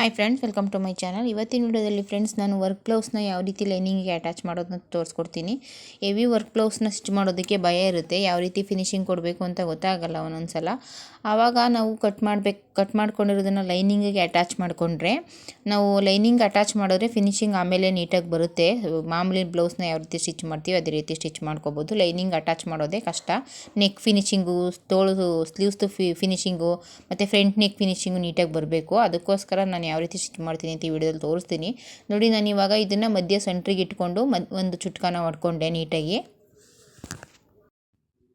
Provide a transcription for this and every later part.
Hi friends welcome to my channel ಇವತ್ತಿನ ವಿಡಿಯೋದಲ್ಲಿ friends ನಾನು ವರ್ಕ್ ಬ್ಲೌಸ್ನ ಯಾವ ರೀತಿ ಲೈನಿಂಗಿಗೆ ಅಟ್ಯಾಚ್ ಮಾಡೋದನ್ನ ತೋರಿಸ್ಕೊಡ್ತೀನಿ. ಹೆವಿ ವರ್ಕ್ ಬ್ಲೌಸ್ನ ಸ್ಟಿಚ್ ಮಾಡೋದಕ್ಕೆ ಭಯ ಇರುತ್ತೆ, ಯಾವ ರೀತಿ ಫಿನಿಶಿಂಗ್ ಕೊಡಬೇಕು ಅಂತ ಗೊತ್ತಾಗಲ್ಲ ಒಂದೊಂದು ಸಲ ಆವಾಗ ನಾವು ಕಟ್ ಮಾಡಬೇಕು ಕಟ್ ಮಾಡ್ಕೊಂಡಿರೋದನ್ನು ಲೈನಿಂಗಿಗೆ ಅಟ್ಯಾಚ್ ಮಾಡಿಕೊಂಡ್ರೆ, ನಾವು ಲೈನಿಂಗ್ ಅಟ್ಯಾಚ್ ಮಾಡಿದ್ರೆ ಫಿನಿಶಿಂಗ್ ಆಮೇಲೆ ನೀಟಾಗಿ ಬರುತ್ತೆ. ಮಾಮೂಲಿ ಬ್ಲೌಸ್ನ ಯಾವ ರೀತಿ ಸ್ಟಿಚ್ ಮಾಡ್ತೀವಿ ಅದೇ ರೀತಿ ಸ್ಟಿಚ್ ಮಾಡ್ಕೋಬೋದು. ಲೈನಿಂಗ್ ಅಟ್ಯಾಚ್ ಮಾಡೋದೇ ಕಷ್ಟ. ನೆಕ್ ಫಿನಿಶಿಂಗು ತೋಳು ಸ್ಲೀವ್ಸ್ದು ಫಿ ಫಿನಿಶಿಂಗು ಮತ್ತು ಫ್ರಂಟ್ ನೆಕ್ ಫಿನಿಶಿಂಗು ನೀಟಾಗಿ ಬರಬೇಕು. ಅದಕ್ಕೋಸ್ಕರ ನಾನು ಯಾವ ರೀತಿ ಸ್ಟಿಚ್ ಮಾಡ್ತೀನಿ ಅಂತ ಈ ವಿಡಿಯೋದಲ್ಲಿ ತೋರಿಸ್ತೀನಿ. ನೋಡಿ, ನಾನು ಇವಾಗ ಇದನ್ನು ಮಧ್ಯ ಸೆಂಟ್ರಿಗೆ ಇಟ್ಕೊಂಡು ಮದ್ ಒಂದು ಚುಟ್ಕಾನ ಹೊಡ್ಕೊಂಡೆ ನೀಟಾಗಿ.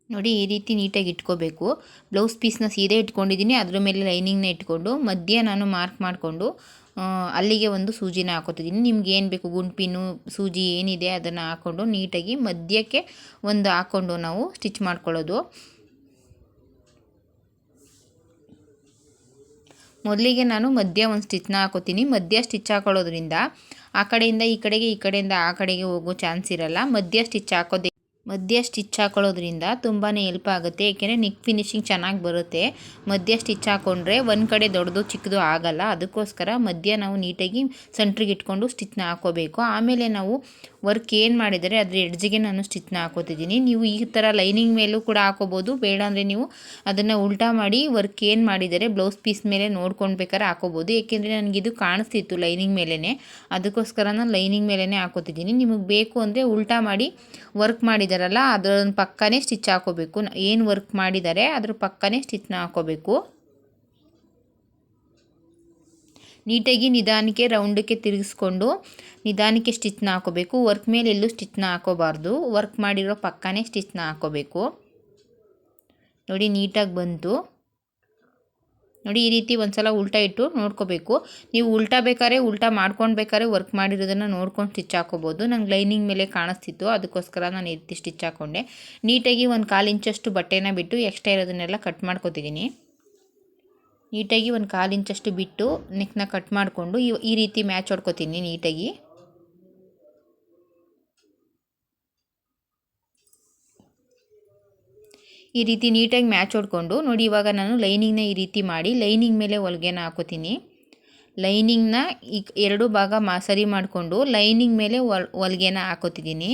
ನೋಡಿ, ಈ ರೀತಿ ನೀಟಾಗಿ ಇಟ್ಕೋಬೇಕು. ಬ್ಲೌಸ್ ಪೀಸ್ನ ಸೀರೆ ಇಟ್ಕೊಂಡಿದ್ದೀನಿ ಅದ್ರ ಮೇಲೆ ಲೈನಿಂಗ್ನ ಇಟ್ಕೊಂಡು ಮಧ್ಯ ನಾನು ಮಾರ್ಕ್ ಮಾಡಿಕೊಂಡು ಅಲ್ಲಿಗೆ ಒಂದು ಸೂಜಿನ ಹಾಕೋತಿದ್ದೀನಿ ನಿಮ್ಗೆ ಏನು ಬೇಕು ಗುಂಡ್ಪಿನ್ನು ಸೂಜಿ ಏನಿದೆ ಅದನ್ನು ಹಾಕ್ಕೊಂಡು ನೀಟಾಗಿ ಮಧ್ಯಕ್ಕೆ ಒಂದು ಹಾಕ್ಕೊಂಡು ನಾವು ಸ್ಟಿಚ್ ಮಾಡ್ಕೊಳ್ಳೋದು. ಮೊದಲಿಗೆ ನಾನು ಮಧ್ಯ ಒಂದು ಸ್ಟಿಚ್ನ ಹಾಕೋತೀನಿ. ಮಧ್ಯ ಸ್ಟಿಚ್ ಹಾಕೊಳ್ಳೋದ್ರಿಂದ ಆ ಕಡೆಯಿಂದ ಈ ಕಡೆಗೆ ಈ ಕಡೆಯಿಂದ ಆ ಕಡೆಗೆ ಹೋಗೋ ಚಾನ್ಸ್ ಇರಲ್ಲ. ಮಧ್ಯ ಸ್ಟಿಚ್ ಹಾಕೋದೇ ಮಧ್ಯ ಸ್ಟಿಚ್ ಹಾಕೊಳ್ಳೋದ್ರಿಂದ ತುಂಬಾ ಹೆಲ್ಪ್ ಆಗುತ್ತೆ. ಏಕೆಂದರೆ ನಿಕ್ ಫಿನಿಶಿಂಗ್ ಚೆನ್ನಾಗಿ ಬರುತ್ತೆ. ಮಧ್ಯ ಸ್ಟಿಚ್ ಹಾಕ್ಕೊಂಡ್ರೆ ಒಂದು ಕಡೆ ದೊಡ್ಡದು ಚಿಕ್ಕದು ಆಗಲ್ಲ. ಅದಕ್ಕೋಸ್ಕರ ಮಧ್ಯ ನಾವು ನೀಟಾಗಿ ಸೆಂಟ್ರಿಗೆ ಇಟ್ಕೊಂಡು ಸ್ಟಿಚ್ನ ಹಾಕೋಬೇಕು. ಆಮೇಲೆ ನಾವು ವರ್ಕ್ ಏನು ಮಾಡಿದರೆ ಅದರ ಎಡ್ಜಿಗೆ ನಾನು ಸ್ಟಿಚ್ನ ಹಾಕೋತಿದ್ದೀನಿ. ನೀವು ಈ ಥರ ಲೈನಿಂಗ್ ಮೇಲೂ ಕೂಡ ಹಾಕೋಬೋದು. ಬೇಡ ಅಂದರೆ ನೀವು ಅದನ್ನು ಉಲ್ಟಾ ಮಾಡಿ ವರ್ಕ್ ಏನು ಮಾಡಿದರೆ ಬ್ಲೌಸ್ ಪೀಸ್ ಮೇಲೆ ನೋಡ್ಕೊಂಡು ಬೇಕಾದ್ರೆ ಹಾಕೋಬೋದು. ಏಕೆಂದರೆ ನನಗಿದು ಕಾಣಿಸ್ತಿತ್ತು ಲೈನಿಂಗ್ ಮೇಲೇ ಅದಕ್ಕೋಸ್ಕರ ನಾನು ಲೈನಿಂಗ್ ಮೇಲೇ ಹಾಕೋತಿದ್ದೀನಿ. ನಿಮಗೆ ಬೇಕು ಅಂದರೆ ಉಲ್ಟಾ ಮಾಡಿ ವರ್ಕ್ ಮಾಡಿದಾರಲ್ಲ ಅದರ ಪಕ್ಕನೇ ಸ್ಟಿಚ್ ಹಾಕೋಬೇಕು. ಏನು ವರ್ಕ್ ಮಾಡಿದ್ದಾರೆ ಅದ್ರ ಪಕ್ಕನೇ ಸ್ಟಿಚ್ನ ಹಾಕೋಬೇಕು. ನೀಟಾಗಿ ನಿಧಾನಕ್ಕೆ ರೌಂಡಕ್ಕೆ ತಿರುಗಿಸ್ಕೊಂಡು ನಿಧಾನಕ್ಕೆ ಸ್ಟಿಚ್ನ ಹಾಕೋಬೇಕು. ವರ್ಕ್ ಮೇಲೆ ಎಲ್ಲೂ ಸ್ಟಿಚ್ನ ಹಾಕೋಬಾರ್ದು. ವರ್ಕ್ ಮಾಡಿರೋ ಪಕ್ಕನೇ ಸ್ಟಿಚ್ನ ಹಾಕೋಬೇಕು. ನೋಡಿ, ನೀಟಾಗಿ ಬಂತು. ನೋಡಿ, ಈ ರೀತಿ ಒಂದು ಸಲ ಉಲ್ಟಾ ಇಟ್ಟು ನೋಡ್ಕೋಬೇಕು. ನೀವು ಉಲ್ಟಾ ಬೇಕಾದ್ರೆ ಉಲ್ಟಾ ಮಾಡ್ಕೊಂಡು ಬೇಕಾದ್ರೆ ವರ್ಕ್ ಮಾಡಿರೋದನ್ನು ನೋಡ್ಕೊಂಡು ಸ್ಟಿಚ್ ಹಾಕೋಬೋದು. ನಂಗೆ ಲೈನಿಂಗ್ ಮೇಲೆ ಕಾಣಿಸ್ತಿತ್ತು, ಅದಕ್ಕೋಸ್ಕರ ನಾನು ಈ ರೀತಿ ಸ್ಟಿಚ್ ಹಾಕ್ಕೊಂಡೆ ನೀಟಾಗಿ ಒಂದು ಕಾಲು ಇಂಚಷ್ಟು ಬಟ್ಟೆನ ಬಿಟ್ಟು ಎಕ್ಸ್ಟ್ರಾ ಇರೋದನ್ನೆಲ್ಲ ಕಟ್ ಮಾಡ್ಕೋತಿದ್ದೀನಿ ನೀಟಾಗಿ ಒಂದು ಕಾಲು ಇಂಚಷ್ಟು ಬಿಟ್ಟು ನೆಕ್ನ ಕಟ್ ಮಾಡಿಕೊಂಡು ಈ ರೀತಿ ಮ್ಯಾಚ್ ಹೊಡ್ಕೊತೀನಿ ನೀಟಾಗಿ. ಈ ರೀತಿ ನೀಟಾಗಿ ಮ್ಯಾಚ್ ಹೊಡ್ಕೊಂಡು ನೋಡಿ ಇವಾಗ ನಾನು ಲೈನಿಂಗ್ನ ಈ ರೀತಿ ಮಾಡಿ ಲೈನಿಂಗ್ ಮೇಲೆ ಹೊಲಿಗೆನ ಹಾಕೋತೀನಿ. ಲೈನಿಂಗ್ನ ಈ ಎರಡು ಭಾಗ ಮಾ ಸರಿ ಮಾಡಿಕೊಂಡು ಲೈನಿಂಗ್ ಮೇಲೆ ಒಲ್ ಹೊಲ್ಗೆನ ಹಾಕೋತಿದ್ದೀನಿ.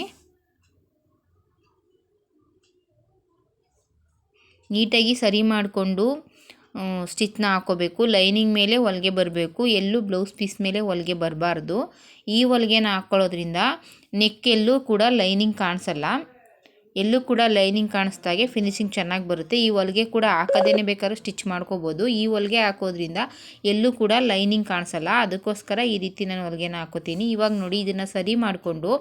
ನೀಟಾಗಿ ಸರಿ ಮಾಡಿಕೊಂಡು ಸ್ಟಿಚ್ನ ಹಾಕೋಬೇಕು. ಲೈನಿಂಗ್ ಮೇಲೆ ಹೊಲಿಗೆ ಬರಬೇಕು. ಎಲ್ಲೂ ಬ್ಲೌಸ್ ಪೀಸ್ ಮೇಲೆ ಹೊಲಿಗೆ ಬರಬಾರ್ದು. ಈ ಹೊಲಿಗೆನ ಹಾಕ್ಕೊಳ್ಳೋದ್ರಿಂದ ನೆಕ್ಕೆಲ್ಲೂ ಕೂಡ ಲೈನಿಂಗ್ ಕಾಣಿಸಲ್ಲ. ಎಲ್ಲೂ ಕೂಡ ಲೈನಿಂಗ್ ಕಾಣಿಸ್ದಾಗೆ ಫಿನಿಶಿಂಗ್ ಚೆನ್ನಾಗಿ ಬರುತ್ತೆ. ಈ ಹೊಲಿಗೆ ಕೂಡ ಹಾಕೋದೇನೆ ಬೇಕಾದ್ರೂ ಸ್ಟಿಚ್ ಮಾಡ್ಕೋಬೋದು. ಈ ಹೊಲಿಗೆ ಹಾಕೋದ್ರಿಂದ ಎಲ್ಲೂ ಕೂಡ ಲೈನಿಂಗ್ ಕಾಣಿಸಲ್ಲ. ಅದಕ್ಕೋಸ್ಕರ ಈ ರೀತಿ ನಾನು ಹೊಲಿಗೆನ ಹಾಕೋತೀನಿ. ಇವಾಗ ನೋಡಿ ಇದನ್ನು ಸರಿ ಮಾಡಿಕೊಂಡು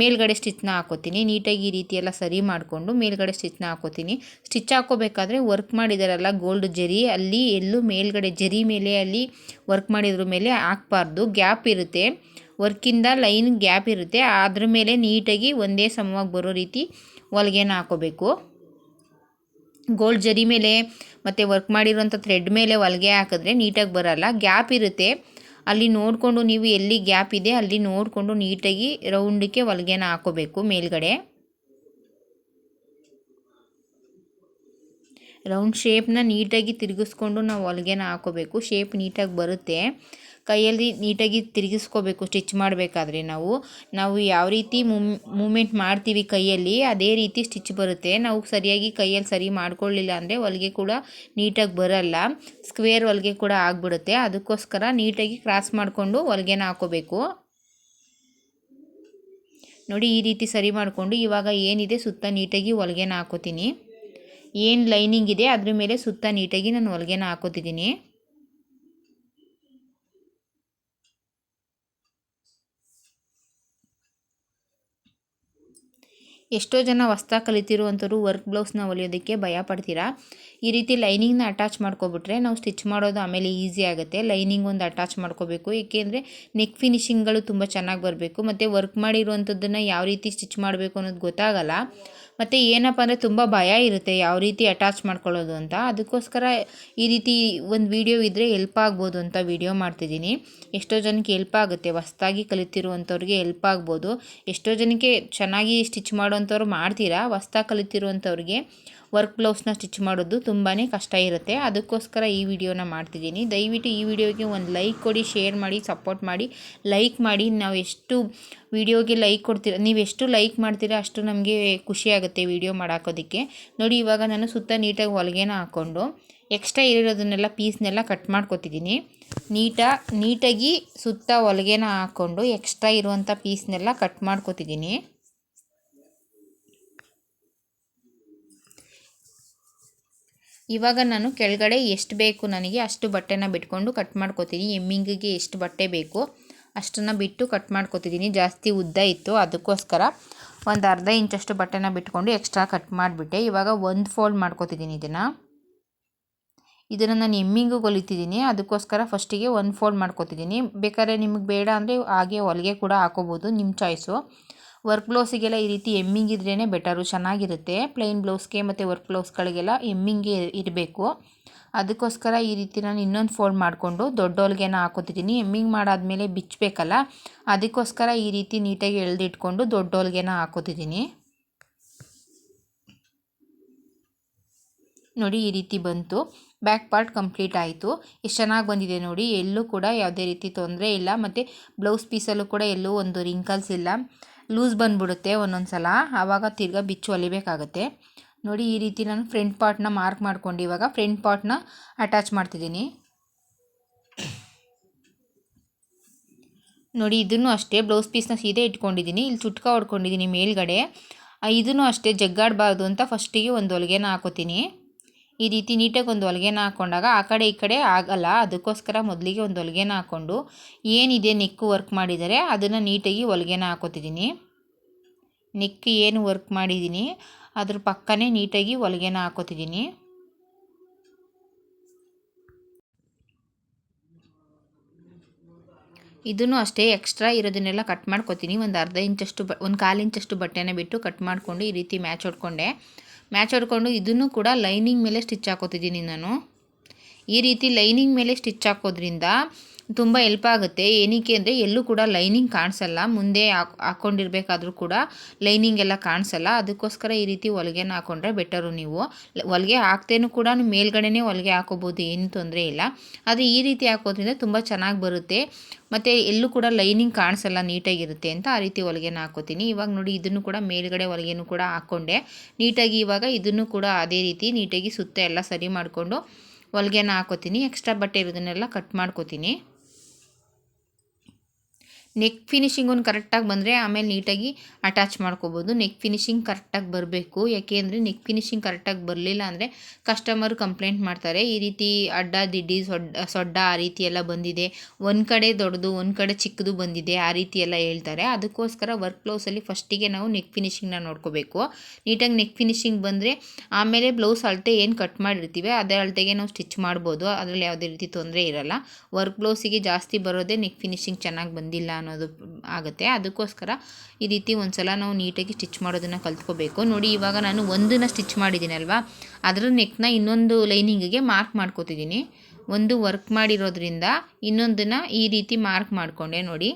ಮೇಲ್ಗಡೆ ಸ್ಟಿಚ್ನ ಹಾಕೋತೀನಿ. ನೀಟಾಗಿ ಈ ರೀತಿ ಎಲ್ಲ ಸರಿ ಮಾಡಿಕೊಂಡು ಮೇಲ್ಗಡೆ ಸ್ಟಿಚ್ನ ಹಾಕೋತೀನಿ. ಸ್ಟಿಚ್ ಹಾಕೋಬೇಕಾದ್ರೆ ವರ್ಕ್ ಮಾಡಿದಾರಲ್ಲ ಗೋಲ್ಡ್ ಜರಿ, ಅಲ್ಲಿ ಎಲ್ಲೂ ಮೇಲ್ಗಡೆ ಜರಿ ಮೇಲೆ, ಅಲ್ಲಿ ವರ್ಕ್ ಮಾಡಿದ್ರ ಮೇಲೆ ಹಾಕ್ಬಾರ್ದು. ಗ್ಯಾಪ್ ಇರುತ್ತೆ. ವರ್ಕಿಂದ ಲೈನ್ ಗ್ಯಾಪ್ ಇರುತ್ತೆ. ಅದ್ರ ಮೇಲೆ ನೀಟಾಗಿ ಒಂದೇ ಸಮವಾಗಿ ಬರೋ ರೀತಿ ಹೊಲಿಗೆನ ಹಾಕೋಬೇಕು. ಗೋಲ್ಡ್ ಜರಿ ಮೇಲೆ ಮತ್ತು ವರ್ಕ್ ಮಾಡಿರೋಂಥ ಥ್ರೆಡ್ ಮೇಲೆ ಹೊಲಿಗೆ ಹಾಕಿದ್ರೆ ನೀಟಾಗಿ ಬರಲ್ಲ. ಗ್ಯಾಪ್ ಇರುತ್ತೆ. ಅಲ್ಲಿ ನೋಡಿಕೊಂಡು ನೀವು ಎಲ್ಲಿ ಗ್ಯಾಪ್ ಇದೆ ಅಲ್ಲಿ ನೋಡಿಕೊಂಡು ನೀಟಾಗಿ ರೌಂಡಕ್ಕೆ ಹೊಲಿಗೆನ ಹಾಕೋಬೇಕು ಮೇಲ್ಗಡೆ. ರೌಂಡ್ ಶೇಪ್ನ ನೀಟಾಗಿ ತಿರುಗಿಸ್ಕೊಂಡು ನಾವು ಹೊಲಿಗೆನ ಹಾಕೋಬೇಕು. ಶೇಪ್ ನೀಟಾಗಿ ಬರುತ್ತೆ. ಕೈಯಲ್ಲಿ ನೀಟಾಗಿ ತಿರುಗಿಸ್ಕೋಬೇಕು ಸ್ಟಿಚ್ ಮಾಡಬೇಕಾದ್ರೆ ನಾವು. ನಾವು ಯಾವ ರೀತಿ ಮೂಮೆಂಟ್ ಮಾಡ್ತೀವಿ ಕೈಯಲ್ಲಿ, ಅದೇ ರೀತಿ ಸ್ಟಿಚ್ ಬರುತ್ತೆ. ನಾವು ಸರಿಯಾಗಿ ಕೈಯಲ್ಲಿ ಸರಿ ಮಾಡ್ಕೊಳ್ಳಿಲ್ಲ ಅಂದರೆ ಹೊಲಿಗೆ ಕೂಡ ನೀಟಾಗಿ ಬರಲ್ಲ. ಸ್ಕ್ವೇರ್ ಹೊಲಿಗೆ ಕೂಡ ಆಗಿಬಿಡುತ್ತೆ. ಅದಕ್ಕೋಸ್ಕರ ನೀಟಾಗಿ ಕ್ರಾಸ್ ಮಾಡಿಕೊಂಡು ಹೊಲಿಗೆನ ಹಾಕೋಬೇಕು. ನೋಡಿ, ಈ ರೀತಿ ಸರಿ ಮಾಡಿಕೊಂಡು ಇವಾಗ ಏನಿದೆ ಸುತ್ತ ನೀಟಾಗಿ ಹೊಲಿಗೆನ ಹಾಕೋತೀನಿ. ಏನು ಲೈನಿಂಗ್ ಇದೆ, ಅದ್ರ ಮೇಲೆ ಸುತ್ತ ನೀಟಾಗಿ ನಾನು ಹೊಲಿಗೆನ ಹಾಕೋತಿದ್ದೀನಿ. ಎಷ್ಟೋ ಜನ ಹೊಸ್ದಾಗಿ ಕಲಿತಿರುವಂಥವ್ರು ವರ್ಕ್ ಬ್ಲೌಸ್ನ ಹೊಲಿಯೋದಕ್ಕೆ ಭಯ ಪಡ್ತೀರಾ? ಈ ರೀತಿ ಲೈನಿಂಗ್ನ ಅಟ್ಯಾಚ್ ಮಾಡ್ಕೊಬಿಟ್ರೆ ನಾವು ಸ್ಟಿಚ್ ಮಾಡೋದು ಆಮೇಲೆ ಈಸಿ ಆಗುತ್ತೆ. ಲೈನಿಂಗ್ ಒಂದು ಅಟ್ಯಾಚ್ ಮಾಡ್ಕೋಬೇಕು. ಏಕೆಂದರೆ ನೆಕ್ ಫಿನಿಷಿಂಗ್ಗಳು ತುಂಬ ಚೆನ್ನಾಗಿ ಬರಬೇಕು. ಮತ್ತು ವರ್ಕ್ ಮಾಡಿರುವಂಥದ್ದನ್ನು ಯಾವ ರೀತಿ ಸ್ಟಿಚ್ ಮಾಡಬೇಕು ಅನ್ನೋದು ಗೊತ್ತಾಗಲ್ಲ. ಮತ್ತು ಏನಪ್ಪ ಅಂದರೆ ತುಂಬ ಭಯ ಇರುತ್ತೆ ಯಾವ ರೀತಿ ಅಟ್ಯಾಚ್ ಮಾಡ್ಕೊಳ್ಳೋದು ಅಂತ. ಅದಕ್ಕೋಸ್ಕರ ಈ ರೀತಿ ಒಂದು ವೀಡಿಯೋ ಇದ್ದರೆ ಎಲ್ಪ್ ಆಗ್ಬೋದು ಅಂತ ವೀಡಿಯೋ ಮಾಡ್ತಿದ್ದೀನಿ. ಎಷ್ಟೋ ಜನಕ್ಕೆ ಎಲ್ಪ್ ಆಗುತ್ತೆ. ಹೊಸ್ದಾಗಿ ಕಲಿತಿರುವಂಥವ್ರಿಗೆ ಎಲ್ಪ್ ಆಗ್ಬೋದು. ಎಷ್ಟೋ ಜನಕ್ಕೆ ಚೆನ್ನಾಗಿ ಸ್ಟಿಚ್ ಮಾಡುವಂಥವ್ರು ಮಾಡ್ತೀರಾ? ಹೊಸ್ದಾಗಿ ಕಲಿತಿರುವಂಥವ್ರಿಗೆ ವರ್ಕ್ ಬ್ಲೌಸ್ನ ಸ್ಟಿಚ್ ಮಾಡೋದು ತುಂಬಾ ಕಷ್ಟ ಇರುತ್ತೆ. ಅದಕ್ಕೋಸ್ಕರ ಈ ವಿಡಿಯೋನ ಮಾಡ್ತಿದ್ದೀನಿ. ದಯವಿಟ್ಟು ಈ ವಿಡಿಯೋಗೆ ಒಂದು ಲೈಕ್ ಕೊಡಿ, ಶೇರ್ ಮಾಡಿ, ಸಪೋರ್ಟ್ ಮಾಡಿ. ಲೈಕ್ ಮಾಡಿ. ನಾವು ಎಷ್ಟು ವಿಡಿಯೋಗೆ ಲೈಕ್ ಕೊಡ್ತೀರ, ನೀವು ಎಷ್ಟು ಲೈಕ್ ಮಾಡ್ತೀರಾ ಅಷ್ಟು ನಮಗೆ ಖುಷಿಯಾಗುತ್ತೆ ವಿಡಿಯೋ ಮಾಡಾಕೋದಕ್ಕೆ. ನೋಡಿ, ಇವಾಗ ನಾನು ಸುತ್ತ ನೀಟಾಗಿ ಹೊಲಿಗೆನ ಹಾಕ್ಕೊಂಡು ಎಕ್ಸ್ಟ್ರಾ ಇರೋದನ್ನೆಲ್ಲ ಪೀಸ್ನೆಲ್ಲ ಕಟ್ ಮಾಡ್ಕೊತಿದ್ದೀನಿ. ನೀಟಾ, ನೀಟಾಗಿ ಸುತ್ತ ಹೊಲಿಗೆನ ಹಾಕ್ಕೊಂಡು ಎಕ್ಸ್ಟ್ರಾ ಇರುವಂಥ ಪೀಸ್ನೆಲ್ಲ ಕಟ್ ಮಾಡ್ಕೊತಿದ್ದೀನಿ. ಇವಾಗ ನಾನು ಕೆಳಗಡೆ ಎಷ್ಟು ಬೇಕು ನನಗೆ ಅಷ್ಟು ಬಟ್ಟೆನ ಬಿಟ್ಕೊಂಡು ಕಟ್ ಮಾಡ್ಕೋತೀನಿ. ಎಮ್ಮಿಂಗಿಗೆ ಎಷ್ಟು ಬಟ್ಟೆ ಬೇಕು ಅಷ್ಟನ್ನು ಬಿಟ್ಟು ಕಟ್ ಮಾಡ್ಕೋತಿದ್ದೀನಿ ಜಾಸ್ತಿ ಉದ್ದ ಇತ್ತು. ಅದಕ್ಕೋಸ್ಕರ ಒಂದು ಅರ್ಧ ಇಂಚಷ್ಟು ಬಟ್ಟೆನ ಬಿಟ್ಕೊಂಡು ಎಕ್ಸ್ಟ್ರಾ ಕಟ್ ಮಾಡಿಬಿಟ್ಟೆ. ಇವಾಗ ಒಂದು ಫೋಲ್ಡ್ ಮಾಡ್ಕೋತಿದ್ದೀನಿ ಇದನ್ನು. ಇದನ್ನು ನಾನು ಎಮ್ಮಿಂಗು ಹೊಲಿತಿದ್ದೀನಿ ಅದಕ್ಕೋಸ್ಕರ ಫಸ್ಟಿಗೆ ಒಂದು ಫೋಲ್ಡ್ ಮಾಡ್ಕೋತಿದ್ದೀನಿ ಬೇಕಾದ್ರೆ ನಿಮಗೆ ಬೇಡ ಅಂದರೆ ಹಾಗೆ ಹೊಲಿಗೆ ಕೂಡ ಹಾಕೋಬೋದು. ನಿಮ್ಮ ಚಾಯ್ಸು ವರ್ಕ್ ಬ್ಲೌಸಿಗೆಲ್ಲ ಈ ರೀತಿ ಎಮ್ಮಿಂಗ್ ಇದ್ರೇ ಬೆಟರು, ಚೆನ್ನಾಗಿರುತ್ತೆ. ಪ್ಲೈನ್ ಬ್ಲೌಸ್ಗೆ ಮತ್ತು ವರ್ಕ್ ಬ್ಲೌಸ್ಗಳಿಗೆಲ್ಲ ಎಮ್ಮಿಂಗೆ ಇರಬೇಕು. ಅದಕ್ಕೋಸ್ಕರ ಈ ರೀತಿ ನಾನು ಇನ್ನೊಂದು ಫೋಲ್ಡ್ ಮಾಡಿಕೊಂಡು ದೊಡ್ಡ ಹೊಲಿಗೆನ ಹಾಕೋತಿದ್ದೀನಿ. ಎಮ್ಮಿಂಗ್ ಮಾಡಾದಮೇಲೆ ಬಿಚ್ಚಬೇಕಲ್ಲ, ಅದಕ್ಕೋಸ್ಕರ ಈ ರೀತಿ ನೀಟಾಗಿ ಎಳೆದಿಟ್ಕೊಂಡು ದೊಡ್ಡ ಹಾಕೋತಿದ್ದೀನಿ. ನೋಡಿ, ಈ ರೀತಿ ಬಂತು. ಬ್ಯಾಕ್ ಪಾರ್ಟ್ ಕಂಪ್ಲೀಟ್ ಆಯಿತು. ಎಷ್ಟು ಚೆನ್ನಾಗಿ ಬಂದಿದೆ ನೋಡಿ. ಎಲ್ಲೂ ಕೂಡ ಯಾವುದೇ ರೀತಿ ತೊಂದರೆ ಇಲ್ಲ. ಮತ್ತು ಬ್ಲೌಸ್ ಪೀಸಲ್ಲೂ ಕೂಡ ಎಲ್ಲೂ ಒಂದು ರಿಂಕಲ್ಸ್ ಇಲ್ಲ. ಲೂಸ್ ಬಂದ್ಬಿಡುತ್ತೆ ಒಂದೊಂದು ಸಲ ಆವಾಗ ತಿರ್ಗಾ ಬಿಚ್ಚು ಹೊಲಿಬೇಕಾಗುತ್ತೆ ನೋಡಿ ಈ ರೀತಿ ನಾನು ಫ್ರಂಟ್ ಪಾರ್ಟ್ನ ಮಾರ್ಕ್ ಮಾಡ್ಕೊಂಡು ಇವಾಗ ಫ್ರಂಟ್ ಪಾರ್ಟ್ನ ಅಟ್ಯಾಚ್ ಮಾಡ್ತಿದ್ದೀನಿ. ನೋಡಿ ಇದನ್ನು ಅಷ್ಟೇ ಬ್ಲೌಸ್ ಪೀಸ್ನ ಸೀದೆ ಇಟ್ಕೊಂಡಿದ್ದೀನಿ. ಇಲ್ಲಿ ಚುಟ್ಕ ಹೊಡ್ಕೊಂಡಿದ್ದೀನಿ ಮೇಲ್ಗಡೆ. ಇದನ್ನು ಅಷ್ಟೇ ಜಗ್ಗಾಡಬಾರ್ದು ಅಂತ ಫಸ್ಟಿಗೆ ಒಂದು ಹೊಲಿಗೆನ ಹಾಕೋತೀನಿ. ಈ ರೀತಿ ನೀಟಾಗಿ ಒಂದು ಹೊಲಿಗೆನ ಹಾಕ್ಕೊಂಡಾಗ ಆ ಕಡೆ ಈ ಕಡೆ ಆಗಲ್ಲ. ಅದಕ್ಕೋಸ್ಕರ ಮೊದಲಿಗೆ ಒಂದು ಹೊಲಿಗೆನ ಹಾಕ್ಕೊಂಡು ಏನಿದೆ ನೆಕ್ಕು ವರ್ಕ್ ಮಾಡಿದರೆ ಅದನ್ನು ನೀಟಾಗಿ ಹೊಲಿಗೆನ ಹಾಕೋತಿದ್ದೀನಿ. ನೆಕ್ ಏನು ವರ್ಕ್ ಮಾಡಿದ್ದೀನಿ, ಅದ್ರ ಪಕ್ಕನೇ ನೀಟಾಗಿ ಹೊಲಿಗೆನ ಹಾಕೋತಿದ್ದೀನಿ. ಇದನ್ನು ಅಷ್ಟೇ ಎಕ್ಸ್ಟ್ರಾ ಇರೋದನ್ನೆಲ್ಲ ಕಟ್ ಮಾಡ್ಕೊತೀನಿ. ಒಂದು ಅರ್ಧ ಇಂಚಷ್ಟು ಬ, ಒಂದು ಕಾಲು ಇಂಚಷ್ಟು ಬಟ್ಟೆನ ಬಿಟ್ಟು ಕಟ್ ಮಾಡಿಕೊಂಡು ಈ ರೀತಿ ಮ್ಯಾಚ್ ಹೊಡ್ಕೊಂಡೆ. ಮ್ಯಾಚ್ ಹೊಡ್ಕೊಂಡು ಇದನ್ನು ಕೂಡ ಲೈನಿಂಗ್ ಮೇಲೆ ಸ್ಟಿಚ್ ಹಾಕೋತಿದ್ದೀನಿ ನಾನು. ಈ ರೀತಿ ಲೈನಿಂಗ್ ಮೇಲೆ ಸ್ಟಿಚ್ ಹಾಕೋದ್ರಿಂದ ತುಂಬ ಎಲ್ಪ್ ಆಗುತ್ತೆ. ಏನಕ್ಕೆ ಅಂದರೆ ಎಲ್ಲೂ ಕೂಡ ಲೈನಿಂಗ್ ಕಾಣಿಸಲ್ಲ. ಮುಂದೆ ಹಾಕ್, ಹಾಕ್ಕೊಂಡಿರ್ಬೇಕಾದ್ರೂ ಕೂಡ ಲೈನಿಂಗ್ ಎಲ್ಲ ಕಾಣಿಸಲ್ಲ. ಅದಕ್ಕೋಸ್ಕರ ಈ ರೀತಿ ಹೊಲಿಗೆನ ಹಾಕೊಂಡ್ರೆ ಬೆಟರು ನೀವು. ಹೊಲಿಗೆ ಹಾಕ್ತೇನೂ ಕೂಡ ಮೇಲ್ಗಡೆನೇ ಹೊಲಿಗೆ ಹಾಕೋಬೋದು, ಏನು ತೊಂದರೆ ಇಲ್ಲ. ಆದರೆ ಈ ರೀತಿ ಹಾಕೋದ್ರಿಂದ ತುಂಬ ಚೆನ್ನಾಗಿ ಬರುತ್ತೆ. ಮತ್ತು ಎಲ್ಲೂ ಕೂಡ ಲೈನಿಂಗ್ ಕಾಣಿಸಲ್ಲ, ನೀಟಾಗಿರುತ್ತೆ ಅಂತ ಆ ರೀತಿ ಹೊಲಿಗೆನ ಹಾಕೋತೀನಿ. ಇವಾಗ ನೋಡಿ, ಇದನ್ನು ಕೂಡ ಮೇಲ್ಗಡೆ ಹೊಲಿಗೆನೂ ಕೂಡ ಹಾಕ್ಕೊಂಡೆ. ನೀಟಾಗಿ ಇವಾಗ ಇದನ್ನು ಕೂಡ ಅದೇ ರೀತಿ ನೀಟಾಗಿ ಸುತ್ತ ಎಲ್ಲ ಸರಿ ಮಾಡಿಕೊಂಡು ಹೊಲಿಗೆನ ಹಾಕೋತೀನಿ. ಎಕ್ಸ್ಟ್ರಾ ಬಟ್ಟೆ ಇರೋದನ್ನೆಲ್ಲ ಕಟ್ ಮಾಡ್ಕೋತೀನಿ. ನೆಕ್ ಫಿನಿಶಿಂಗ್ ಒಂದು ಕರೆಕ್ಟಾಗಿ ಬಂದರೆ ಆಮೇಲೆ ನೀಟಾಗಿ ಅಟ್ಯಾಚ್ ಮಾಡ್ಕೋಬೋದು. ನೆಕ್ ಫಿನಿಶಿಂಗ್ ಕರೆಕ್ಟಾಗಿ ಬರಬೇಕು. ಯಾಕೆ ಅಂದರೆ ನೆಕ್ ಫಿನಿಶಿಂಗ್ ಕರೆಕ್ಟಾಗಿ ಬರಲಿಲ್ಲ ಅಂದರೆ ಕಸ್ಟಮರ್ ಕಂಪ್ಲೇಂಟ್ ಮಾಡ್ತಾರೆ. ಈ ರೀತಿ ಅಡ್ಡ, ದಿಡ್ಡಿ ಸೊಡ್ಡ ಸೊಡ್ಡ ಆ ರೀತಿ ಎಲ್ಲ ಬಂದಿದೆ. ಒಂದು ಕಡೆ ದೊಡ್ಡದು, ಒಂದು ಕಡೆ ಚಿಕ್ಕದು ಬಂದಿದೆ ಆ ರೀತಿ ಎಲ್ಲ ಹೇಳ್ತಾರೆ. ಅದಕ್ಕೋಸ್ಕರ ವರ್ಕ್ ಬ್ಲೌಸಲ್ಲಿ ಫಸ್ಟಿಗೆ ನಾವು ನೆಕ್ ಫಿನಿಶಿಂಗ್ನ ನೋಡ್ಕೋಬೇಕು. ನೀಟಾಗಿ ನೆಕ್ ಫಿನಿಶಿಂಗ್ ಬಂದರೆ ಆಮೇಲೆ ಬ್ಲೌಸ್ ಅಳತೆ ಏನು ಕಟ್ ಮಾಡಿರ್ತೀವಿ, ಅದೇ ಅಳತೆಗೆ ನಾವು ಸ್ಟಿಚ್ ಮಾಡ್ಬೋದು. ಅದರಲ್ಲಿ ಯಾವುದೇ ರೀತಿ ತೊಂದರೆ ಇರಲ್ಲ. ವರ್ಕ್ ಬ್ಲೌಸಿಗೆ ಜಾಸ್ತಿ ಬರೋದೇ ನೆಕ್ ಫಿನಿಶಿಂಗ್ ಚೆನ್ನಾಗಿ ಬಂದಿಲ್ಲ ಅನ್ನೋದು ಆಗುತ್ತೆ. ಅದಕ್ಕೋಸ್ಕರ ಈ ರೀತಿ ಒಂದು ಸಲ ನಾವು ನೀಟಾಗಿ ಸ್ಟಿಚ್ ಮಾಡೋದನ್ನು ಕಲ್ತ್ಕೋಬೇಕು. ನೋಡಿ, ಇವಾಗ ನಾನು ಒಂದನ್ನು ಸ್ಟಿಚ್ ಮಾಡಿದ್ದೀನಲ್ವಾ ಅದರ ನೆಕ್ನ ಇನ್ನೊಂದು ಲೈನಿಂಗಿಗೆ ಮಾರ್ಕ್ ಮಾಡ್ಕೋತಿದ್ದೀನಿ. ಒಂದು ವರ್ಕ್ ಮಾಡಿರೋದ್ರಿಂದ ಇನ್ನೊಂದನ್ನು ಈ ರೀತಿ ಮಾರ್ಕ್ ಮಾಡಿಕೊಂಡೆ, ನೋಡಿ.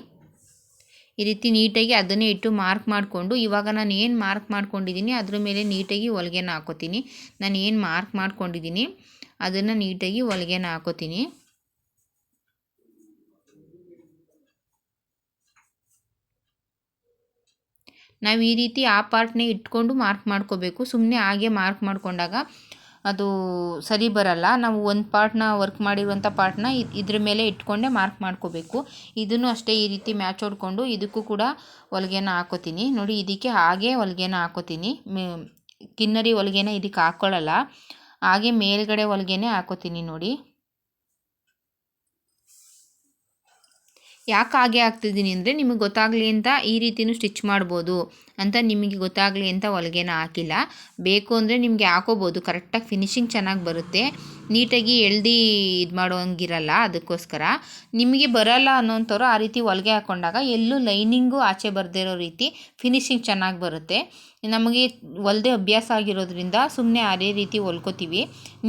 ಈ ರೀತಿ ನೀಟಾಗಿ ಅದನ್ನೇ ಇಟ್ಟು ಮಾರ್ಕ್ ಮಾಡಿಕೊಂಡು, ಇವಾಗ ನಾನು ಏನು ಮಾರ್ಕ್ ಮಾಡ್ಕೊಂಡಿದ್ದೀನಿ, ಅದ್ರ ಮೇಲೆ ನೀಟಾಗಿ ಹೊಲಿಗೆನ ಹಾಕೋತೀನಿ. ನಾನು ಏನು ಮಾರ್ಕ್ ಮಾಡ್ಕೊಂಡಿದ್ದೀನಿ, ಅದನ್ನು ನೀಟಾಗಿ ಹೊಲಿಗೆನ ಹಾಕೋತೀನಿ. ನಾವು ಈ ರೀತಿ ಆ ಪಾರ್ಟ್ನೇ ಇಟ್ಕೊಂಡು ಮಾರ್ಕ್ ಮಾಡ್ಕೋಬೇಕು. ಸುಮ್ಮನೆ ಹಾಗೆ ಮಾರ್ಕ್ ಮಾಡಿಕೊಂಡಾಗ ಅದು ಸರಿ ಬರಲ್ಲ. ನಾವು ಒಂದು ಪಾರ್ಟ್ನ ವರ್ಕ್ ಮಾಡಿರುವಂಥ ಪಾರ್ಟ್ನ ಇದ್ರ ಮೇಲೆ ಇಟ್ಕೊಂಡೇ ಮಾರ್ಕ್ ಮಾಡ್ಕೋಬೇಕು. ಇದನ್ನು ಅಷ್ಟೇ ಈ ರೀತಿ ಮ್ಯಾಚ್ ಹೊಡ್ಕೊಂಡು ಇದಕ್ಕೂ ಕೂಡ ಹೊಲಿಗೆನ ಹಾಕೋತೀನಿ. ನೋಡಿ, ಇದಕ್ಕೆ ಹಾಗೆ ಹೊಲಿಗೆನ ಹಾಕೋತೀನಿ. ಕಿನ್ನರಿ ಹೊಲಿಗೆನ ಇದಕ್ಕೆ ಹಾಕ್ಕೊಳ್ಳಲ್ಲ ಹಾಗೆ ಮೇಲ್ಗಡೆ ಹೊಲಿಗೆನೇ ಹಾಕೋತೀನಿ ನೋಡಿ. ಯಾಕೆ ಹಾಗೆ ಆಗ್ತಿದ್ದೀನಿ ಅಂದರೆ ನಿಮಗೆ ಗೊತ್ತಾಗಲಿ ಅಂತ ಈ ರೀತಿಯೂ ಸ್ಟಿಚ್ ಮಾಡ್ಬೋದು ಅಂತ ನಿಮಗೆ ಗೊತ್ತಾಗಲಿ ಅಂತ ಹೊಲಿಗೆನ ಹಾಕಿಲ್ಲ. ಬೇಕು ಅಂದರೆ ನಿಮಗೆ ಹಾಕೋಬೋದು. ಕರೆಕ್ಟಾಗಿ ಫಿನಿಶಿಂಗ್ ಚೆನ್ನಾಗಿ ಬರುತ್ತೆ. ನೀಟಾಗಿ ಎಳ್ದು ಇದು ಮಾಡೋಂಗಿರಲ್ಲ ಅದಕ್ಕೋಸ್ಕರ. ನಿಮಗೆ ಬರಲ್ಲ ಅನ್ನೋಂಥವ್ರು ಆ ರೀತಿ ಹೊಲಿಗೆ ಹಾಕ್ಕೊಂಡಾಗ ಎಲ್ಲೂ ಲೈನಿಂಗು ಆಚೆ ಬರದೇ ಇರೋ ರೀತಿ ಫಿನಿಶಿಂಗ್ ಚೆನ್ನಾಗಿ ಬರುತ್ತೆ. ನಮಗೆ ಹೊಲ್ದೆ ಅಭ್ಯಾಸ ಆಗಿರೋದ್ರಿಂದ ಸುಮ್ಮನೆ ಅದೇ ರೀತಿ ಹೊಲ್ಕೋತೀವಿ.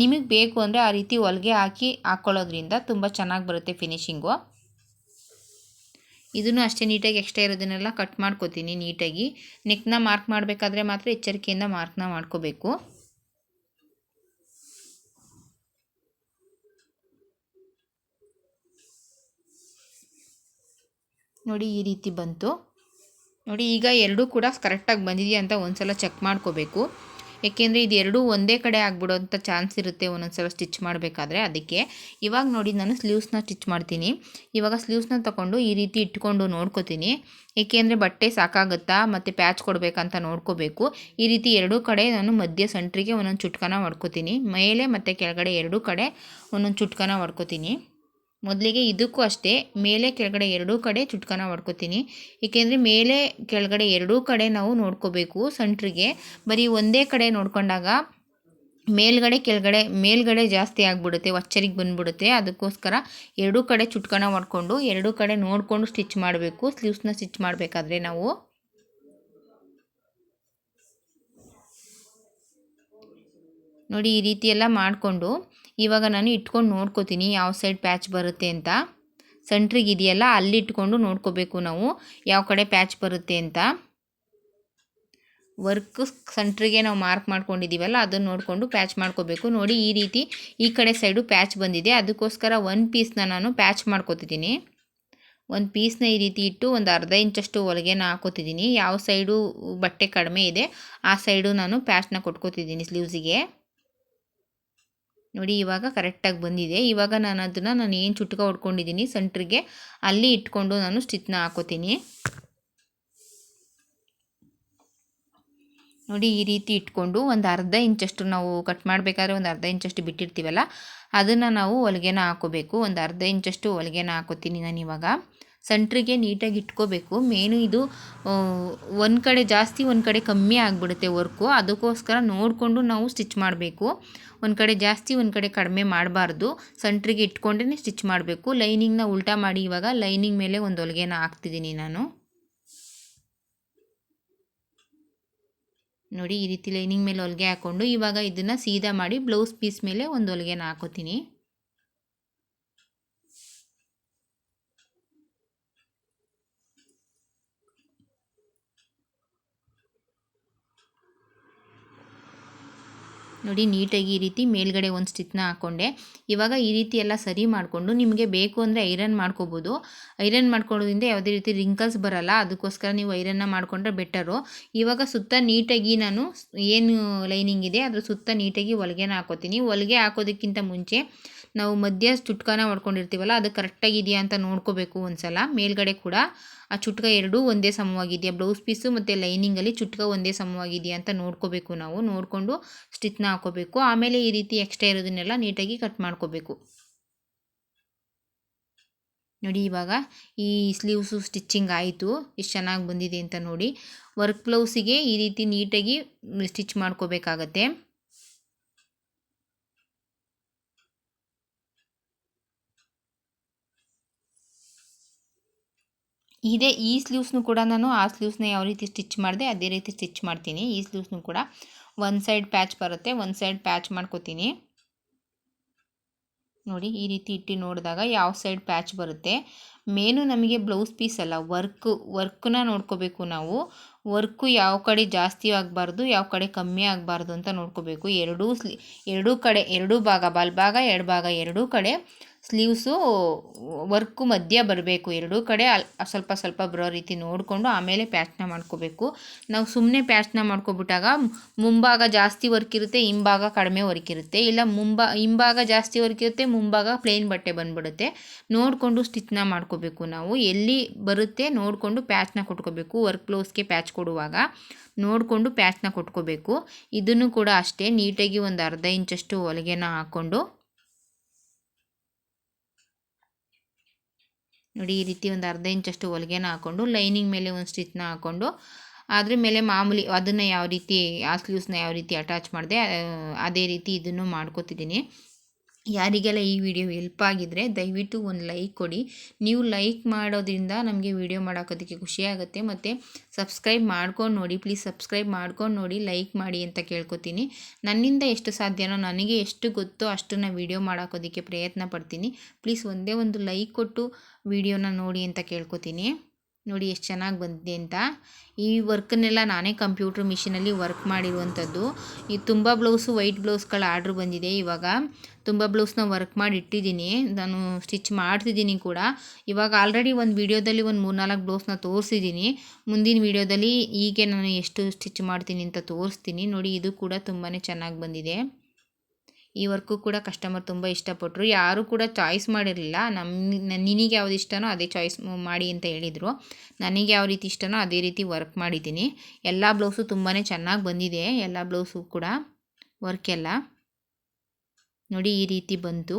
ನಿಮಗೆ ಬೇಕು ಅಂದರೆ ಆ ರೀತಿ ಹೊಲಿಗೆ ಹಾಕಿ ಹಾಕ್ಕೊಳ್ಳೋದ್ರಿಂದ ತುಂಬ ಚೆನ್ನಾಗಿ ಬರುತ್ತೆ ಫಿನಿಶಿಂಗು. ಇದನ್ನು ಅಷ್ಟೇ ನೀಟಾಗಿ ಎಕ್ಸ್ಟ್ರಾ ಇರೋದನ್ನೆಲ್ಲ ಕಟ್ ಮಾಡ್ಕೋತೀನಿ ನೀಟಾಗಿ. ನೆಕ್ನ ಮಾರ್ಕ್ ಮಾಡಬೇಕಾದ್ರೆ ಮಾತ್ರ ಎಚ್ಚರಿಕೆಯಿಂದ ಮಾರ್ಕ್ನ ಮಾಡ್ಕೋಬೇಕು. ನೋಡಿ ಈ ರೀತಿ ಬಂತು. ನೋಡಿ ಈಗ ಎರಡೂ ಕೂಡ ಕರೆಕ್ಟಾಗಿ ಬಂದಿದೆಯಾ ಅಂತ ಒಂದು ಸಲ ಚೆಕ್ ಮಾಡ್ಕೋಬೇಕು. ಏಕೆಂದರೆ ಇದು ಎರಡೂ ಒಂದೇ ಕಡೆ ಆಗ್ಬಿಡೋಂಥ ಚಾನ್ಸ್ ಇರುತ್ತೆ ಒಂದೊಂದು ಸಲ ಸ್ಟಿಚ್ ಮಾಡಬೇಕಾದ್ರೆ ಅದಕ್ಕೆ. ಇವಾಗ ನೋಡಿ ನಾನು ಸ್ಲೀವ್ಸ್ನ ಸ್ಟಿಚ್ ಮಾಡ್ತೀನಿ. ಇವಾಗ ಸ್ಲೀವ್ಸ್ನ ತಗೊಂಡು ಈ ರೀತಿ ಇಟ್ಕೊಂಡು ನೋಡ್ಕೋತೀನಿ. ಏಕೆಂದರೆ ಬಟ್ಟೆ ಸಾಕಾಗುತ್ತಾ ಮತ್ತು ಪ್ಯಾಚ್ ಕೊಡಬೇಕಂತ ನೋಡ್ಕೋಬೇಕು. ಈ ರೀತಿ ಎರಡೂ ಕಡೆ ನಾನು ಮಧ್ಯ ಸೆಂಟ್ರಿಗೆ ಒಂದೊಂದು ಚುಟ್ಕನ ಹೊಡ್ಕೋತೀನಿ ಮೇಲೆ ಮತ್ತು ಕೆಳಗಡೆ ಎರಡೂ ಕಡೆ ಒಂದೊಂದು ಚುಟ್ಕನ ಹೊಡ್ಕೋತೀನಿ ಮೊದಲಿಗೆ ಇದಕ್ಕೂ ಅಷ್ಟೇ, ಮೇಲೆ ಕೆಳಗಡೆ ಎರಡೂ ಕಡೆ ಚುಟ್ಕನ ಹೊಡ್ಕೊತೀನಿ. ಏಕೆಂದರೆ ಮೇಲೆ ಕೆಳಗಡೆ ಎರಡೂ ಕಡೆ ನಾವು ನೋಡ್ಕೋಬೇಕು ಸೆಂಟ್ರಿಗೆ. ಬರೀ ಒಂದೇ ಕಡೆ ನೋಡ್ಕೊಂಡಾಗ ಮೇಲ್ಗಡೆ ಕೆಳಗಡೆ, ಮೇಲ್ಗಡೆ ಜಾಸ್ತಿ ಆಗಿಬಿಡುತ್ತೆ, ಒಚ್ಚರಿಗೆ ಬಂದುಬಿಡುತ್ತೆ. ಅದಕ್ಕೋಸ್ಕರ ಎರಡೂ ಕಡೆ ಚುಟ್ಕನ ಮಾಡಿಕೊಂಡು ಎರಡೂ ಕಡೆ ನೋಡಿಕೊಂಡು ಸ್ಟಿಚ್ ಮಾಡಬೇಕು. ಸ್ಲೀವ್ಸ್ನ ಸ್ಟಿಚ್ ಮಾಡಬೇಕಾದ್ರೆ ನಾವು. ನೋಡಿ ಈ ರೀತಿ ಎಲ್ಲ ಮಾಡಿಕೊಂಡು ಇವಾಗ ನಾನು ಇಟ್ಕೊಂಡು ನೋಡ್ಕೋತೀನಿ ಯಾವ ಸೈಡ್ ಪ್ಯಾಚ್ ಬರುತ್ತೆ ಅಂತ. ಸೆಂಟ್ರಿಗೆ ಇದೆಯಲ್ಲ, ಅಲ್ಲಿ ಇಟ್ಕೊಂಡು ನೋಡ್ಕೋಬೇಕು ನಾವು ಯಾವ ಕಡೆ ಪ್ಯಾಚ್ ಬರುತ್ತೆ ಅಂತ. ವರ್ಕ್ ಸೆಂಟ್ರಿಗೆ ನಾವು ಮಾರ್ಕ್ ಮಾಡ್ಕೊಂಡಿದ್ದೀವಲ್ಲ, ಅದನ್ನು ನೋಡಿಕೊಂಡು ಪ್ಯಾಚ್ ಮಾಡ್ಕೋಬೇಕು. ನೋಡಿ ಈ ರೀತಿ ಈ ಕಡೆ ಸೈಡು ಪ್ಯಾಚ್ ಬಂದಿದೆ. ಅದಕ್ಕೋಸ್ಕರ ಒಂದು ಪೀಸ್ನ ನಾನು ಪ್ಯಾಚ್ ಮಾಡ್ಕೋತಿದ್ದೀನಿ. ಒಂದು ಪೀಸ್ನ ಈ ರೀತಿ ಇಟ್ಟು ಒಂದು ಅರ್ಧ ಇಂಚಷ್ಟು ಹೊಲಿಗೆನ ಹಾಕೋತಿದ್ದೀನಿ. ಯಾವ ಸೈಡು ಬಟ್ಟೆ ಕಡಿಮೆ ಇದೆ, ಆ ಸೈಡು ನಾನು ಪ್ಯಾಚ್ನ ಕೊಟ್ಕೋತಿದ್ದೀನಿ ಸ್ಲೀವ್ಸಿಗೆ ನೋಡಿ ಇವಾಗ ಕರೆಕ್ಟಾಗಿ ಬಂದಿದೆ. ಇವಾಗ ನಾನು ಅದನ್ನು ನಾನು ಏನು ಚುಟ್ಕ ಹೊಡ್ಕೊಂಡಿದ್ದೀನಿ ಸೆಂಟ್ರಿಗೆ, ಅಲ್ಲಿ ಇಟ್ಕೊಂಡು ನಾನು ಸ್ಟಿಚ್ನ ಹಾಕೋತೀನಿ. ನೋಡಿ ಈ ರೀತಿ ಇಟ್ಕೊಂಡು ಒಂದು ಅರ್ಧ ಇಂಚಷ್ಟು ನಾವು ಕಟ್ ಮಾಡಬೇಕಾದ್ರೆ ಒಂದು ಅರ್ಧ ಇಂಚಷ್ಟು ಬಿಟ್ಟಿರ್ತೀವಲ್ಲ, ಅದನ್ನು ನಾವು ಹೊಲಿಗೆನ ಹಾಕೋಬೇಕು. ಒಂದು ಅರ್ಧ ಇಂಚಷ್ಟು ಹೊಲಿಗೆನ ಹಾಕೋತೀನಿ ನಾನು ಇವಾಗ. ಸೆಂಟ್ರಿಗೆ ನೀಟಾಗಿ ಇಟ್ಕೋಬೇಕು. ಮೇನು ಇದು ಒಂದು ಕಡೆ ಜಾಸ್ತಿ, ಒಂದು ಕಡೆ ಕಮ್ಮಿ ಆಗಿಬಿಡುತ್ತೆ ವರ್ಕು. ಅದಕ್ಕೋಸ್ಕರ ನೋಡಿಕೊಂಡು ನಾವು ಸ್ಟಿಚ್ ಮಾಡಬೇಕು. ಒಂದು ಕಡೆ ಜಾಸ್ತಿ, ಒಂದು ಕಡೆ ಕಡಿಮೆ ಮಾಡಬಾರ್ದು. ಸೆಂಟ್ರಿಗೆ ಇಟ್ಕೊಂಡೇ ಸ್ಟಿಚ್ ಮಾಡಬೇಕು. ಲೈನಿಂಗ್ನ ಉಲ್ಟಾ ಮಾಡಿ ಇವಾಗ ಲೈನಿಂಗ್ ಮೇಲೆ ಒಂದು ಹೊಲಿಗೆನ ಹಾಕ್ತಿದ್ದೀನಿ ನಾನು. ನೋಡಿ, ಈ ರೀತಿ ಲೈನಿಂಗ್ ಮೇಲೆ ಹೊಲಿಗೆ ಹಾಕ್ಕೊಂಡು ಇವಾಗ ಇದನ್ನು ಸೀದಾ ಮಾಡಿ ಬ್ಲೌಸ್ ಪೀಸ್ ಮೇಲೆ ಒಂದು ಹೊಲಿಗೆನ ಹಾಕೋತೀನಿ. ನೋಡಿ, ನೀಟಾಗಿ ಈ ರೀತಿ ಮೇಲ್ಗಡೆ ಒಂದು ಸ್ಟಿಚ್ನ ಹಾಕ್ಕೊಂಡೆ ಇವಾಗ ಈ ರೀತಿ ಎಲ್ಲ ಸರಿ ಮಾಡಿಕೊಂಡು ನಿಮಗೆ ಬೇಕು ಅಂದರೆ ಐರನ್ ಮಾಡ್ಕೋಬೋದು. ಐರನ್ ಮಾಡ್ಕೊಳ್ಳೋದ್ರಿಂದ ಯಾವುದೇ ರೀತಿ ರಿಂಕಲ್ಸ್ ಬರಲ್ಲ. ಅದಕ್ಕೋಸ್ಕರ ನೀವು ಐರನ್ನ ಮಾಡಿಕೊಂಡ್ರೆ ಬೆಟರು. ಇವಾಗ ಸುತ್ತ ನೀಟಾಗಿ ನಾನು ಏನು ಲೈನಿಂಗ್ ಇದೆ, ಅದ್ರ ಸುತ್ತ ನೀಟಾಗಿ ಹೊಲಿಗೆನ ಹಾಕೋತೀನಿ. ಹೊಲಿಗೆ ಹಾಕೋದಕ್ಕಿಂತ ಮುಂಚೆ ನಾವು ಮಧ್ಯ ಚುಟ್ಕಾನ ಮಾಡ್ಕೊಂಡಿರ್ತೀವಲ್ಲ, ಅದು ಕರೆಕ್ಟಾಗಿದೆಯಾ ಅಂತ ನೋಡ್ಕೋಬೇಕು ಒಂದು ಸಲ ಮೇಲ್ಗಡೆ ಕೂಡ ಆ ಚುಟ್ಕ ಎರಡೂ ಒಂದೇ ಸಮವಾಗಿದೆಯಾ? ಬ್ಲೌಸ್ ಪೀಸು ಮತ್ತು ಲೈನಿಂಗಲ್ಲಿ ಚುಟ್ಕ ಒಂದೇ ಸಮವಾಗಿದೆಯಾ ಅಂತ ನೋಡ್ಕೋಬೇಕು ನಾವು. ನೋಡಿಕೊಂಡು ಸ್ಟಿಚ್ನ ಹಾಕೋಬೇಕು. ಆಮೇಲೆ ಈ ರೀತಿ ಎಕ್ಸ್ಟ್ರಾ ಇರೋದನ್ನೆಲ್ಲ ನೀಟಾಗಿ ಕಟ್ ಮಾಡ್ಕೋಬೇಕು. ನೋಡಿ ಇವಾಗ ಈ ಸ್ಲೀವ್ಸು ಸ್ಟಿಚ್ಚಿಂಗ್ ಆಯಿತು. ಎಷ್ಟು ಚೆನ್ನಾಗಿ ಬಂದಿದೆ ಅಂತ ನೋಡಿ. ವರ್ಕ್ ಬ್ಲೌಸಿಗೆ ಈ ರೀತಿ ನೀಟಾಗಿ ಸ್ಟಿಚ್ ಮಾಡ್ಕೋಬೇಕಾಗತ್ತೆ. ಇದೇ, ಈ ಸ್ಲೀವ್ಸ್ನು ಕೂಡ ನಾನು ಆ ಸ್ಲೀವ್ಸ್ನ ಯಾವ ರೀತಿ ಸ್ಟಿಚ್ ಮಾಡಿದೆ, ಅದೇ ರೀತಿ ಸ್ಟಿಚ್ ಮಾಡ್ತೀನಿ. ಈ ಸ್ಲೀವ್ಸ್ನು ಕೂಡ ಒನ್ ಸೈಡ್ ಪ್ಯಾಚ್ ಬರುತ್ತೆ, ಒಂದು ಸೈಡ್ ಪ್ಯಾಚ್ ಮಾಡ್ಕೋತೀನಿ. ನೋಡಿ, ಈ ರೀತಿ ಇಟ್ಟು ನೋಡಿದಾಗ ಯಾವ ಸೈಡ್ ಪ್ಯಾಚ್ ಬರುತ್ತೆ. ಮೇನು ನಮಗೆ ಬ್ಲೌಸ್ ಪೀಸ್ ಅಲ್ಲ ವರ್ಕು ವರ್ಕ್ನ ನೋಡ್ಕೋಬೇಕು ನಾವು. ವರ್ಕು ಯಾವ ಕಡೆ ಜಾಸ್ತಿ ಆಗಬಾರ್ದು, ಯಾವ ಕಡೆ ಕಮ್ಮಿ ಆಗಬಾರ್ದು ಅಂತ ನೋಡ್ಕೋಬೇಕು. ಎರಡೂ ಸ್ಲಿ ಎರಡೂ ಕಡೆ, ಎರಡೂ ಭಾಗ, ಬಲ್ಭಾಗ, ಎರಡು ಭಾಗ, ಎರಡೂ ಕಡೆ ಸ್ಲೀವ್ಸು ವರ್ಕು ಮಧ್ಯ ಬರಬೇಕು. ಎರಡೂ ಕಡೆ ಸ್ವಲ್ಪ ಸ್ವಲ್ಪ ಬರೋ ರೀತಿ ನೋಡಿಕೊಂಡು ಆಮೇಲೆ ಪ್ಯಾಚ್ನ ಮಾಡ್ಕೋಬೇಕು. ನಾವು ಸುಮ್ಮನೆ ಪ್ಯಾಚ್ನ ಮಾಡ್ಕೊಬಿಟ್ಟಾಗ ಮುಂಭಾಗ ಜಾಸ್ತಿ ವರ್ಕ್ ಇರುತ್ತೆ, ಹಿಂಭಾಗ ಕಡಿಮೆ ವರ್ಕ್ ಇರುತ್ತೆ. ಇಲ್ಲ ಮುಂಬಾ ಹಿಂಭಾಗ ಜಾಸ್ತಿ ವರ್ಕ್ ಇರುತ್ತೆ, ಮುಂಭಾಗ ಪ್ಲೇನ್ ಬಟ್ಟೆ ಬಂದ್ಬಿಡುತ್ತೆ. ನೋಡಿಕೊಂಡು ಸ್ಟಿಚ್ನ ಮಾಡ್ಕೋಬೇಕು ನಾವು. ಎಲ್ಲಿ ಬರುತ್ತೆ ನೋಡಿಕೊಂಡು ಪ್ಯಾಚ್ನ ಕೊಟ್ಕೋಬೇಕು. ವರ್ಕ್ ಕ್ಲೋಸ್ಗೆ ಪ್ಯಾಚ್ ಕೊಡುವಾಗ ನೋಡಿಕೊಂಡು ಪ್ಯಾಚ್ನ ಕೊಟ್ಕೋಬೇಕು. ಇದನ್ನು ಕೂಡ ಅಷ್ಟೇ, ನೀಟಾಗಿ ಒಂದು ಅರ್ಧ ಇಂಚಷ್ಟು ಹೊಲಿಗೆನ ಹಾಕ್ಕೊಂಡು ನೋಡಿ, ಈ ರೀತಿ ಒಂದು ಅರ್ಧ ಇಂಚಷ್ಟು ಹೊಲಿಗೆನ ಹಾಕ್ಕೊಂಡು ಲೈನಿಂಗ್ ಮೇಲೆ ಒಂದು ಸ್ಟಿಚ್ನ ಹಾಕ್ಕೊಂಡು ಅದ್ರ ಮೇಲೆ ಮಾಮೂಲಿ ಅದನ್ನು ಯಾವ ರೀತಿ, ಆ ಸ್ಲೀವ್ಸ್ನ ಯಾವ ರೀತಿ ಅಟ್ಯಾಚ್ ಮಾಡಿದೆ ಅದೇ ರೀತಿ ಇದನ್ನು ಮಾಡ್ಕೊತಿದ್ದೀನಿ. ಯಾರಿಗೆಲ್ಲ ಈ ವಿಡಿಯೋ ಹೆಲ್ಪ್ ಆಗಿದ್ರೆ ದಯವಿಟ್ಟು ಒಂದು ಲೈಕ್ ಕೊಡಿ. ನೀವು ಲೈಕ್ ಮಾಡೋದ್ರಿಂದ ನಮಗೆ ವಿಡಿಯೋ ಮಾಡೋಕೋದಕ್ಕೆ ಖುಷಿ ಆಗುತ್ತೆ. ಮತ್ತು ಸಬ್ಸ್ಕ್ರೈಬ್ ಮಾಡ್ಕೊಂಡು ನೋಡಿ ಪ್ಲೀಸ್ ಸಬ್ಸ್ಕ್ರೈಬ್ ಮಾಡ್ಕೊಂಡು ನೋಡಿ ಲೈಕ್ ಮಾಡಿ ಅಂತ ಕೇಳ್ಕೊತೀನಿ. ನನ್ನಿಂದ ಎಷ್ಟು ಸಾಧ್ಯನೋ, ನನಗೆ ಎಷ್ಟು ಗೊತ್ತೋ ಅಷ್ಟನ್ನು ವಿಡಿಯೋ ಮಾಡೋಕೋದಕ್ಕೆ ಪ್ರಯತ್ನ ಪಡ್ತೀನಿ. ಪ್ಲೀಸ್ ಒಂದೇ ಒಂದು ಲೈಕ್ ಕೊಟ್ಟು ವಿಡಿಯೋನ ನೋಡಿ ಅಂತ ಕೇಳ್ಕೊತೀನಿ. ನೋಡಿ ಎಷ್ಟು ಚೆನ್ನಾಗಿ ಬಂದಿದೆ ಅಂತ. ಈ ವರ್ಕನ್ನೆಲ್ಲ ನಾನೇ ಕಂಪ್ಯೂಟ್ರ್ ಮಿಷಿನಲ್ಲಿ ವರ್ಕ್ ಮಾಡಿರುವಂಥದ್ದು. ಈ ತುಂಬ ಬ್ಲೌಸು, ವೈಟ್ ಬ್ಲೌಸ್ಗಳ ಆರ್ಡ್ರ್ ಬಂದಿದೆ ಇವಾಗ. ತುಂಬ ಬ್ಲೌಸ್ನ ವರ್ಕ್ ಮಾಡಿ ಇಟ್ಟಿದ್ದೀನಿ. ನಾನು ಸ್ಟಿಚ್ ಮಾಡ್ತಿದ್ದೀನಿ ಕೂಡ. ಇವಾಗ ಆಲ್ರೆಡಿ ಒಂದು ವೀಡಿಯೋದಲ್ಲಿ ಒಂದು ಮೂರ್ನಾಲ್ಕು ಬ್ಲೌಸ್ನ ತೋರಿಸಿದ್ದೀನಿ. ಮುಂದಿನ ವೀಡಿಯೋದಲ್ಲಿ ಹೀಗೆ ನಾನು ಎಷ್ಟು ಸ್ಟಿಚ್ ಮಾಡ್ತೀನಿ ಅಂತ ತೋರಿಸ್ತೀನಿ. ನೋಡಿ ಇದು ಕೂಡ ತುಂಬಾ ಚೆನ್ನಾಗಿ ಬಂದಿದೆ. ಈ ವರ್ಕು ಕೂಡ ಕಸ್ಟಮರ್ ತುಂಬ ಇಷ್ಟಪಟ್ಟರು ಯಾರೂ ಕೂಡ ಚಾಯ್ಸ್ ಮಾಡಿರಲಿಲ್ಲ. ನಮ್ಮ ನಿನಗೆ ಯಾವ್ದು ಇಷ್ಟನೋ ಅದೇ ಚಾಯ್ಸ್ ಮಾಡಿ ಅಂತ ಹೇಳಿದರು. ನನಗೆ ಯಾವ ರೀತಿ ಇಷ್ಟನೋ ಅದೇ ರೀತಿ ವರ್ಕ್ ಮಾಡಿದ್ದೀನಿ. ಎಲ್ಲ ಬ್ಲೌಸು ತುಂಬಾ ಚೆನ್ನಾಗಿ ಬಂದಿದೆ. ಎಲ್ಲ ಬ್ಲೌಸು ಕೂಡ ವರ್ಕೆಲ್ಲ ನೋಡಿ ಈ ರೀತಿ ಬಂತು.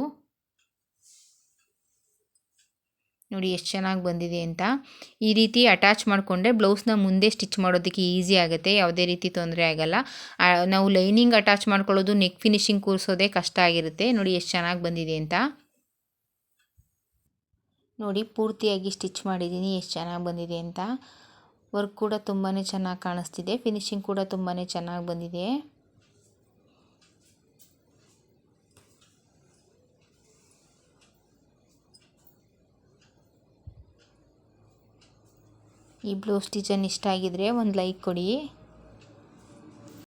ನೋಡಿ ಎಷ್ಟು ಚೆನ್ನಾಗಿ ಬಂದಿದೆ ಅಂತ. ಈ ರೀತಿ ಅಟ್ಯಾಚ್ ಮಾಡಿಕೊಂಡ್ರೆ ಬ್ಲೌಸ್ನ ಮುಂದೆ ಸ್ಟಿಚ್ ಮಾಡೋದಕ್ಕೆ ಈಸಿ ಆಗುತ್ತೆ, ಯಾವುದೇ ರೀತಿ ತೊಂದರೆ ಆಗಲ್ಲ. ನಾವು ಲೈನಿಂಗ್ ಅಟ್ಯಾಚ್ ಮಾಡ್ಕೊಳ್ಳೋದು ನೆಕ್ ಫಿನಿಶಿಂಗ್ ಕೂರಿಸೋದೇ ಕಷ್ಟ ಆಗಿರುತ್ತೆ. ನೋಡಿ ಎಷ್ಟು ಚೆನ್ನಾಗಿ ಬಂದಿದೆ ಅಂತ. ನೋಡಿ ಪೂರ್ತಿಯಾಗಿ ಸ್ಟಿಚ್ ಮಾಡಿದ್ದೀನಿ, ಎಷ್ಟು ಚೆನ್ನಾಗಿ ಬಂದಿದೆ ಅಂತ. ವರ್ಕ್ ಕೂಡ ತುಂಬಾ ಚೆನ್ನಾಗಿ ಕಾಣಿಸ್ತಿದೆ ಫಿನಿಶಿಂಗ್ ಕೂಡ ತುಂಬಾ ಚೆನ್ನಾಗಿ ಬಂದಿದೆ. ಈ ಬ್ಲೌಸ್ ಡಿಸೈನ್ ಇಷ್ಟ ಆಗಿದ್ರೆ ಒಂದು ಲೈಕ್ ಕೊಡಿ.